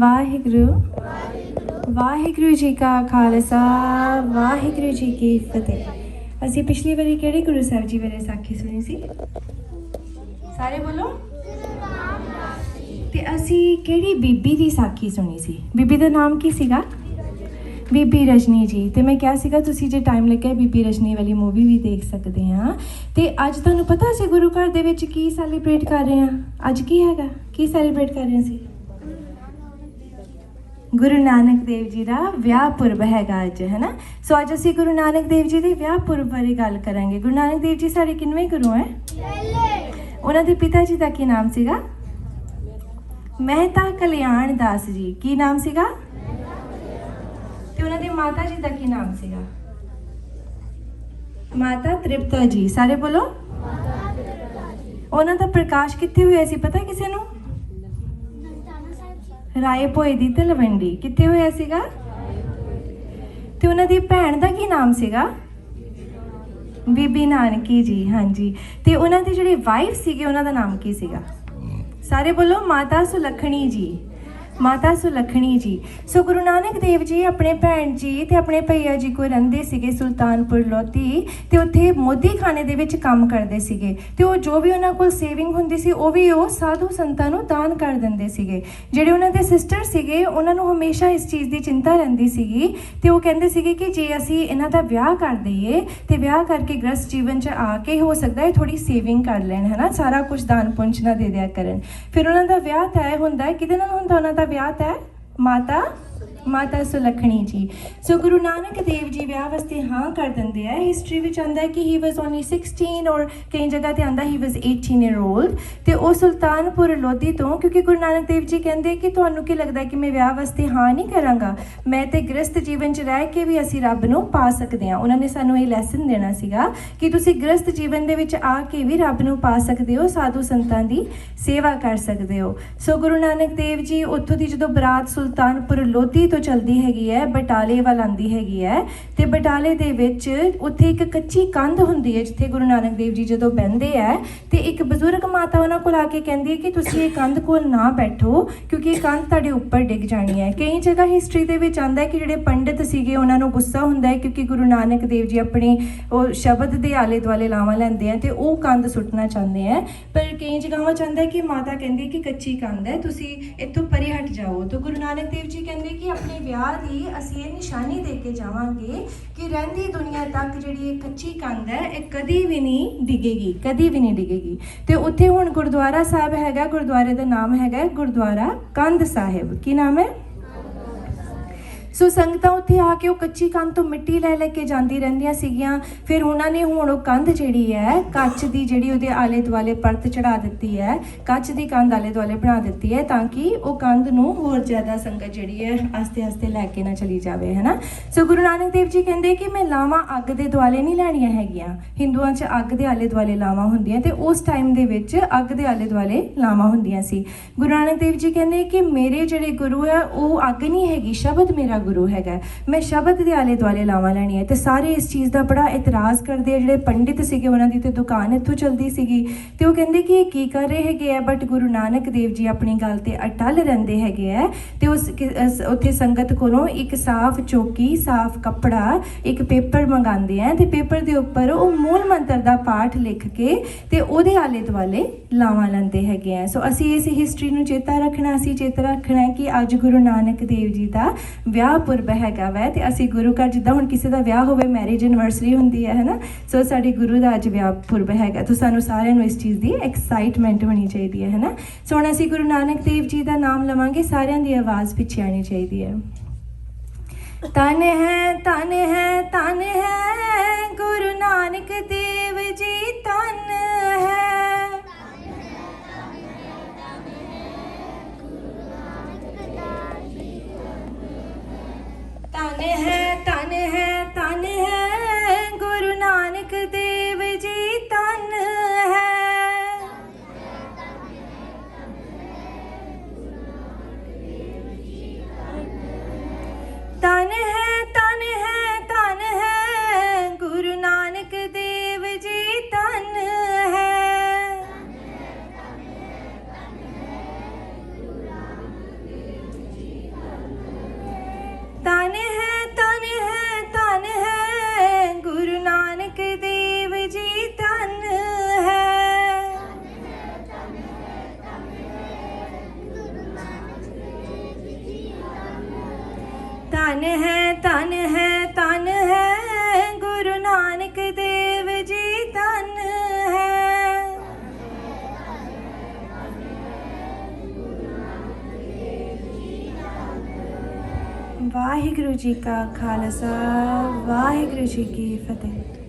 ਵਾਹਿਗੁਰੂ ਵਾਹਿਗੁਰੂ ਜੀ ਕਾ ਖਾਲਸਾ, ਵਾਹਿਗੁਰੂ ਜੀ ਕੀ ਫਤਿਹ। ਅਸੀਂ ਪਿਛਲੀ ਵਾਰੀ ਕਿਹੜੇ ਗੁਰੂ ਸਾਹਿਬ ਜੀ ਬਾਰੇ ਸਾਖੀ ਸੁਣੀ ਸੀ? ਸਾਰੇ ਬੋਲੋ। ਤੇ ਅਸੀਂ ਕਿਹੜੀ ਬੀਬੀ ਦੀ ਸਾਖੀ ਸੁਣੀ ਸੀ? ਬੀਬੀ ਦਾ ਨਾਮ ਕੀ ਸੀਗਾ? ਬੀਬੀ ਰਜਨੀ ਜੀ। ਤੇ ਮੈਂ ਕਿਹਾ ਸੀਗਾ, ਤੁਸੀਂ ਜੇ ਟਾਈਮ ਲੱਗਿਆ ਬੀਬੀ ਰਜਨੀ ਵਾਲੀ ਮੂਵੀ ਵੀ ਦੇਖ ਸਕਦੇ ਆ ਤੇ ਅੱਜ ਤੁਹਾਨੂੰ ਪਤਾ ਅਸੀਂ ਗੁਰੂ ਘਰ ਦੇ ਵਿੱਚ ਕੀ ਸੈਲੀਬ੍ਰੇਟ ਕਰ ਰਹੇ ਆ ਅੱਜ ਕੀ ਹੈਗਾ? ਕੀ ਸੈਲੀਬ੍ਰੇਟ ਕਰ ਰਹੇ ਸੀ ਗੁਰੂ ਨਾਨਕ ਦੇਵ ਜੀ ਦਾ ਵਿਆਹ ਪੁਰਬ ਹੈਗਾ ਅੱਜ ਹੈ ਨਾ ਸੋ ਅੱਜ ਅਸੀਂ ਗੁਰੂ ਨਾਨਕ ਦੇਵ ਜੀ ਦੇ ਵਿਆਹ ਪੁਰਬ ਬਾਰੇ ਗੱਲ ਕਰਾਂਗੇ। ਗੁਰੂ ਨਾਨਕ ਦੇਵ ਜੀ ਸਾਡੇ ਕਿੰਨਵੇਂ ਗੁਰੂ ਹੈ? ਉਹਨਾਂ ਦੇ ਪਿਤਾ ਜੀ ਦਾ ਕੀ ਨਾਮ ਸੀਗਾ? ਮਹਿਤਾ ਕਲਿਆਣ ਦਾਸ ਜੀ। ਕੀ ਨਾਮ ਸੀਗਾ? ਤੇ ਉਹਨਾਂ ਦੀ ਮਾਤਾ ਜੀ ਦਾ ਕੀ ਨਾਮ ਸੀਗਾ? ਮਾਤਾ ਤ੍ਰਿਪਤਾ ਜੀ। ਸਾਰੇ ਬੋਲੋ। ਉਹਨਾਂ ਦਾ ਪ੍ਰਕਾਸ਼ ਕਿੱਥੇ ਹੋਇਆ ਸੀ ਪਤਾ ਕਿਸੇ ਨੂੰ? ਰਾਏ ਭੋਏ ਦੀ ਤਲਵੰਡੀ। ਕਿੱਥੇ ਹੋਇਆ ਸੀਗਾ? ਤੇ ਉਹਨਾਂ ਦੀ ਭੈਣ ਦਾ ਕੀ ਨਾਮ ਸੀਗਾ? ਬੀਬੀ ਨਾਨਕੀ ਜੀ ਹਾਂਜੀ। ਤੇ ਉਹਨਾਂ ਦੀ ਜਿਹੜੀ ਵਾਈਫ ਸੀਗੇ ਉਹਨਾਂ ਦਾ ਨਾਮ ਕੀ ਸੀਗਾ? ਸਾਰੇ ਬੋਲੋ ਮਾਤਾ ਸੁਲੱਖਣੀ ਜੀ। ਮਾਤਾ ਸੁਲੱਖਣੀ ਜੀ। ਸੋ ਗੁਰੂ ਨਾਨਕ ਦੇਵ ਜੀ ਆਪਣੇ ਭੈਣ ਜੀ ਤੇ ਆਪਣੇ ਭਈਆ ਜੀ ਕੋਲ ਰਹਿੰਦੇ ਸੀਗੇ ਸੁਲਤਾਨਪੁਰ ਲੋਧੀ ਤੇ ਉੱਥੇ ਮੋਦੀ ਖਾਨੇ ਦੇ ਵਿੱਚ ਕੰਮ ਕਰਦੇ ਸੀਗੇ। ਤੇ ਉਹ ਜੋ ਵੀ ਉਹਨਾਂ ਕੋਲ ਸੇਵਿੰਗ ਹੁੰਦੀ ਸੀ, ਉਹ ਵੀ ਉਹ ਸਾਧੂ ਸੰਤਾਂ ਨੂੰ ਦਾਨ ਕਰ ਦਿੰਦੇ ਸੀਗੇ। ਜਿਹੜੇ ਉਹਨਾਂ ਦੇ ਸਿਸਟਰ ਸੀਗੇ, ਉਹਨਾਂ ਨੂੰ ਹਮੇਸ਼ਾ ਇਸ ਚੀਜ਼ ਦੀ ਚਿੰਤਾ ਰਹਿੰਦੀ ਸੀਗੀ। ਤੇ ਉਹ ਕਹਿੰਦੇ ਸੀਗੇ ਕਿ ਜੇ ਅਸੀਂ ਇਹਨਾਂ ਦਾ ਵਿਆਹ ਕਰ ਦਈਏ ਤੇ ਵਿਆਹ ਕਰਕੇ ਗ੍ਰਸਤ ਜੀਵਨ 'ਚ ਆ ਕੇ ਹੋ ਸਕਦਾ ਹੈ ਥੋੜੀ ਸੇਵਿੰਗ ਕਰ ਲੈਣ, ਹਨਾ? ਸਾਰਾ ਕੁਝ ਦਾਨ ਪੁੰਜ ਨਾ ਦੇ ਦਿਆ ਕਰਨ। ਫਿਰ ਉਹਨਾਂ ਦਾ ਵਿਆਹ ਤੈਅ ਹੁੰਦਾ ਹੈ, ਕਿਹਦੇ ਨਾਲ ਹੁੰਦਾ? ਉਹਨਾਂ ਦਾ ਵਿਆਹ ਤੈਅ ਮਾਤਾ ਮਾਤਾ ਸੁਲੱਖਣੀ ਜੀ। ਸੋ ਗੁਰੂ ਨਾਨਕ ਦੇਵ ਜੀ ਵਿਆਹ ਵਾਸਤੇ ਹਾਂ ਕਰ ਦਿੰਦੇ ਆ। ਹਿਸਟਰੀ ਵਿੱਚ ਆਂਦਾ ਹੈ ਕਿ ਹੀ ਵਾਸ ਓਨਲੀ 16 ਔਰ ਕਈ ਜਗ੍ਹਾ ਤੇ ਆਂਦਾ ਹੀ ਵਾਸ 18 ਈਅਰ 올ਡ ਤੇ ਉਹ ਸੁਲਤਾਨਪੁਰ ਲੋਧੀ ਤੋਂ, ਕਿਉਂਕਿ ਗੁਰੂ ਨਾਨਕ ਦੇਵ ਜੀ ਕਹਿੰਦੇ ਕਿ ਤੁਹਾਨੂੰ ਕੀ ਲੱਗਦਾ ਕਿ ਮੈਂ ਵਿਆਹ ਵਾਸਤੇ ਹਾਂ ਨਹੀਂ ਕਰਾਂਗਾ? ਮੈਂ ਤੇ ਗ੍ਰਸਤ ਜੀਵਨ 'ਚ ਰਹਿ ਕੇ ਵੀ ਅਸੀਂ ਰੱਬ ਨੂੰ ਪਾ ਸਕਦੇ ਹਾਂ। ਉਹਨਾਂ ਨੇ ਸਾਨੂੰ ਇਹ ਲੈਸਨ ਦੇਣਾ ਸੀਗਾ ਕਿ ਤੁਸੀਂ ਗ੍ਰਸਤ ਜੀਵਨ ਦੇ ਵਿੱਚ ਆ ਕੇ ਵੀ ਰੱਬ ਨੂੰ ਪਾ ਸਕਦੇ ਹੋ, ਸਾਧੂ ਸੰਤਾਂ ਦੀ ਸੇਵਾ ਕਰ ਸਕਦੇ ਹੋ। ਸੋ ਗੁਰੂ ਨਾਨਕ ਦੇਵ ਜੀ ਉੱਥੋਂ ਦੀ ਜਦੋਂ ਬਰਾਤ ਸੁਲਤਾਨਪੁਰ ਲੋਧੀ ਤੋਂ ਚਲਦੀ ਹੈਗੀ ਹੈ, ਬਟਾਲੇ ਵੱਲ ਆਂਦੀ ਹੈਗੀ ਹੈ ਤੇ ਬਟਾਲੇ ਦੇ ਵਿੱਚ ਉੱਥੇ ਇੱਕ ਕੱਚੀ ਕੰਧ ਹੁੰਦੀ ਹੈ ਜਿੱਥੇ ਗੁਰੂ ਨਾਨਕ ਦੇਵ ਜੀ ਜਦੋਂ ਬਹਿੰਦੇ ਆ ਤੇ ਇੱਕ ਬਜ਼ੁਰਗ ਮਾਤਾ ਉਹਨਾਂ ਕੋਲ ਆ ਕੇ ਕਹਿੰਦੀ ਹੈ ਕਿ ਤੁਸੀਂ ਇਹ ਕੰਧ ਕੋਲ ਨਾ ਬੈਠੋ ਕਿਉਂਕਿ ਇਹ ਕੰਧ ਤੁਹਾਡੇ ਉੱਪਰ ਡਿੱਗ ਜਾਣੀ ਹੈ। ਕਈ ਜਗ੍ਹਾ ਹਿਸਟਰੀ ਦੇ ਵਿੱਚ ਆਂਦਾ ਹੈ ਕਿ ਜਿਹੜੇ ਪੰਡਿਤ ਸੀਗੇ ਉਹਨਾਂ ਨੂੰ ਗੁੱਸਾ ਹੁੰਦਾ ਹੈ ਕਿਉਂਕਿ ਗੁਰੂ ਨਾਨਕ ਦੇਵ ਜੀ ਆਪਣੀ ਉਹ ਸ਼ਬਦ ਦੇ ਆਲੇ ਦੁਆਲੇ ਲਾਵਾਂ ਲੈਂਦੇ ਆ ਤੇ ਉਹ ਕੰਧ ਸੁੱਟਣਾ ਚਾਹੁੰਦੇ ਆ। ਪਰ ਕਈ ਜਗ੍ਹਾਵਾਂ ਚ ਆਂਦਾ ਹੈ ਕਿ ਮਾਤਾ ਕਹਿੰਦੀ ਹੈ ਕਿ ਕੱਚੀ ਕੰਧ ਹੈ, ਤੁਸੀਂ ਇੱਥੋਂ ਪਰੇ ਹਟ ਜਾਓ। ਤਾਂ ਗੁਰੂ ਨਾਨਕ ਦੇਵ ਜੀ ਕਹਿੰਦੇ ਕਿ ਆਪਣੇ ਵਿਆਹ ਦੀ ਅਸੀਂ ਇਹ ਨਿਸ਼ਾਨੀ ਦੇ ਕੇ ਜਾਵਾਂਗੇ ਕਿ ਰਹਿੰਦੀ ਦੁਨੀਆ ਤੱਕ ਜਿਹੜੀ ਇਹ ਕੱਚੀ ਕੰਧ ਹੈ, ਇਹ ਕਦੀ ਵੀ ਨਹੀਂ ਡਿੱਗੇਗੀ, ਕਦੀ ਵੀ ਨਹੀਂ ਡਿੱਗੇਗੀ। ਤੇ ਉੱਥੇ ਹੁਣ ਗੁਰਦੁਆਰਾ ਸਾਹਿਬ ਹੈਗਾ, ਗੁਰਦੁਆਰੇ ਦਾ ਨਾਮ ਹੈਗਾ ਗੁਰਦੁਆਰਾ ਕੰਧ ਸਾਹਿਬ। ਕੀ ਨਾਮ ਹੈ? ਸੋ ਸੰਗਤਾਂ ਉੱਥੇ ਆ ਕੇ ਉਹ ਕੱਚੀ ਕੰਧ ਤੋਂ ਮਿੱਟੀ ਲੈ ਲੈ ਕੇ ਜਾਂਦੀ ਰਹਿੰਦੀਆਂ ਸੀਗੀਆਂ। ਫਿਰ ਉਹਨਾਂ ਨੇ ਹੁਣ ਉਹ ਕੰਧ ਜਿਹੜੀ ਹੈ, ਕੱਚ ਦੀ ਜਿਹੜੀ ਉਹਦੇ ਆਲੇ ਦੁਆਲੇ ਪਰਤ ਚੜਾ ਦਿੱਤੀ ਹੈ, ਕੱਚ ਦੀ ਕੰਧ ਆਲੇ ਦੁਆਲੇ ਬਣਾ ਦਿੱਤੀ ਹੈ ਤਾਂ ਕਿ ਉਹ ਕੰਧ ਨੂੰ ਹੋਰ ਜ਼ਿਆਦਾ ਸੰਗਤ ਜਿਹੜੀ ਹੈ ਆਸਤੇ ਆਸਤੇ ਲੈ ਕੇ ਨਾ ਚਲੀ ਜਾਵੇ, ਹੈਨਾ? ਸੋ ਗੁਰੂ ਨਾਨਕ ਦੇਵ ਜੀ ਕਹਿੰਦੇ ਕਿ ਮੈਂ ਲਾਵਾਂ ਅੱਗ ਦੇ ਦੁਆਲੇ ਨਹੀਂ ਲੈਣੀਆਂ ਹੈਗੀਆਂ। ਹਿੰਦੂਆਂ 'ਚ ਅੱਗ ਦੇ ਆਲੇ ਦੁਆਲੇ ਲਾਵਾਂ ਹੁੰਦੀਆਂ ਤੇ ਉਸ ਟਾਈਮ ਦੇ ਵਿੱਚ ਅੱਗ ਦੇ ਆਲੇ ਦੁਆਲੇ ਲਾਵਾਂ ਹੁੰਦੀਆਂ ਸੀ। ਗੁਰੂ ਨਾਨਕ ਦੇਵ ਜੀ ਕਹਿੰਦੇ ਕਿ ਮੇਰੇ ਜਿਹੜੇ ਗੁਰੂ ਹੈ, ਉਹ ਅੱਗ ਨਹੀਂ ਹੈਗੀ, ਸ਼ਬਦ ਮੇਰਾ ਗੁਰੂ ਹੈਗਾ ਮੈਂ ਸ਼ਬਦ ਦੇ ਆਲੇ ਦੁਆਲੇ ਲਾਵਾਂ ਲੈਣੀ ਹੈ ਤੇ ਸਾਰੇ ਇਸ ਚੀਜ਼ ਦਾ ਬੜਾ ਇਤਰਾਜ਼ ਕਰਦੇ ਆ। ਜਿਹੜੇ ਪੰਡਿਤ ਸੀਗੇ, ਉਹਨਾਂ ਦੀ ਤੇ ਦੁਕਾਨ ਇੱਥੋਂ ਚਲਦੀ ਸੀਗੀ। ਤੇ ਉਹ ਕਹਿੰਦੇ ਕਿ ਇਹ ਕੀ ਕਰ ਰਹੇ ਹੈਗੇ ਆ? ਬਟ ਗੁਰੂ ਨਾਨਕ ਦੇਵ ਜੀ ਆਪਣੀ ਗੱਲ ਤੇ ਅਟਲ ਰਹਿੰਦੇ ਹੈਗੇ ਆ ਤੇ ਉਸ ਉੱਥੇ ਸੰਗਤ ਕੋਲੋਂ ਇੱਕ ਸਾਫ਼ ਚੌਕੀ, ਸਾਫ਼ ਕੱਪੜਾ, ਇੱਕ ਪੇਪਰ ਮੰਗਾਉਂਦੇ ਆ ਤੇ ਪੇਪਰ ਦੇ ਉੱਪਰ ਉਹ ਮੂਲ ਮੰਤਰ ਦਾ ਪਾਠ ਲਿਖ ਕੇ ਤੇ ਉਹਦੇ ਆਲੇ ਦੁਆਲੇ ਲਾਵਾਂ ਲੈਂਦੇ ਹੈਗੇ ਆ। ਸੋ ਅਸੀਂ ਇਸ ਹਿਸਟਰੀ ਨੂੰ ਚੇਤਾ ਰੱਖਣਾ, ਅਸੀਂ ਚੇਤਾ ਰੱਖਣਾ ਕਿ ਅੱਜ ਗੁਰੂ ਨਾਨਕ ਦੇਵ ਜੀ ਦਾ ਵਿਆਹ ਪੁਰਬ ਹੈਗਾ ਵੈ ਤੇ ਅਸੀਂ ਗੁਰੂ ਘਰ ਜਿੱਦਾਂ ਹੁਣ ਕਿਸੇ ਦਾ ਵਿਆਹ ਹੋਵੇ ਮੈਰਿਜ ਐਨਵਰਸਰੀ ਹੁੰਦੀ ਹੈ, ਹੈਨਾ? ਸੋ ਸਾਡੇ ਗੁਰੂ ਦਾ ਅੱਜ ਵਿਆਹ ਪੁਰਬ ਹੈਗਾ। ਤਾਂ ਸਾਨੂੰ ਸਾਰਿਆਂ ਨੂੰ ਇਸ ਚੀਜ਼ ਦੀ ਐਕਸਾਈਟਮੈਂਟ ਹੋਣੀ ਚਾਹੀਦੀ ਹੈ, ਹੈਨਾ? ਸੋ ਹੁਣ ਅਸੀਂ ਗੁਰੂ ਨਾਨਕ ਦੇਵ ਜੀ ਦਾ ਨਾਮ ਲਵਾਂਗੇ, ਸਾਰਿਆਂ ਦੀ ਆਵਾਜ਼ ਪਿੱਛੇ ਆਣੀ ਚਾਹੀਦੀ ਹੈ। ਤਨ ਹੈ ਤਨ ਹੈ ਤਨ ਹੈ ਗੁਰੂ ਨਾਨਕ ਦੇਵ ਜੀ ਤਨ ਹੈ ਧਨ ਹੈ ਧਨ ਹੈ ਧਨ ਹੈ, ਗੁਰੂ ਨਾਨਕ ਦੇਵ ਜੀ ਧਨ ਹੈ। ਵਾਹਿਗੁਰੂ ਜੀ ਕਾ ਖਾਲਸਾ, ਵਾਹਿਗੁਰੂ ਜੀ ਕੀ ਫਤਿਹ।